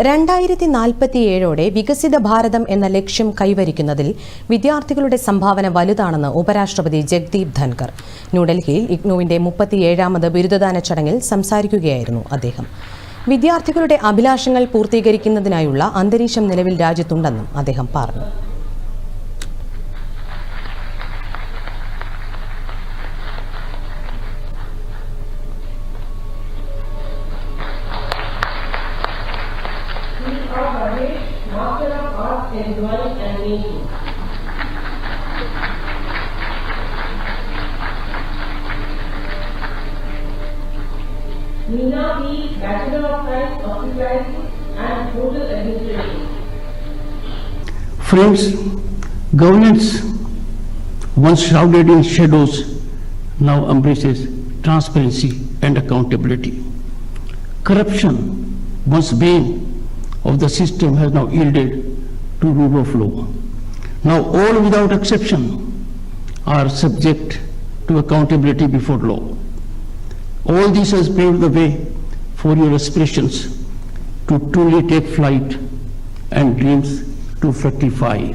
രണ്ടായിരത്തി നാൽപ്പത്തിയേഴോടെ വികസിത ഭാരതം എന്ന ലക്ഷ്യം കൈവരിക്കുന്നതിൽ വിദ്യാർത്ഥികളുടെ സംഭാവന വലുതാണെന്ന് ഉപരാഷ്ട്രപതി ജഗ്ദീപ് ധൻകർ ന്യൂഡൽഹിയിൽ ഇഗ്നുവിന്റെ മുപ്പത്തിയേഴാമത് ബിരുദദാന ചടങ്ങിൽ സംസാരിക്കുകയായിരുന്നു അദ്ദേഹം. വിദ്യാർത്ഥികളുടെ അഭിലാഷങ്ങൾ പൂർത്തീകരിക്കുന്നതിനായുള്ള അന്തരീക്ഷം നിലവിൽ രാജ്യത്തുണ്ടെന്നും അദ്ദേഹം പറഞ്ഞു. Of and Bachelor of Science, and Administration. Friends, governance, once shrouded in shadows, now embraces transparency and accountability. Corruption, once bane of the system, has now yielded to rule of law. Now all without exception are subject to accountability before law. All this has paved the way for your aspirations to truly take flight and dreams to fructify.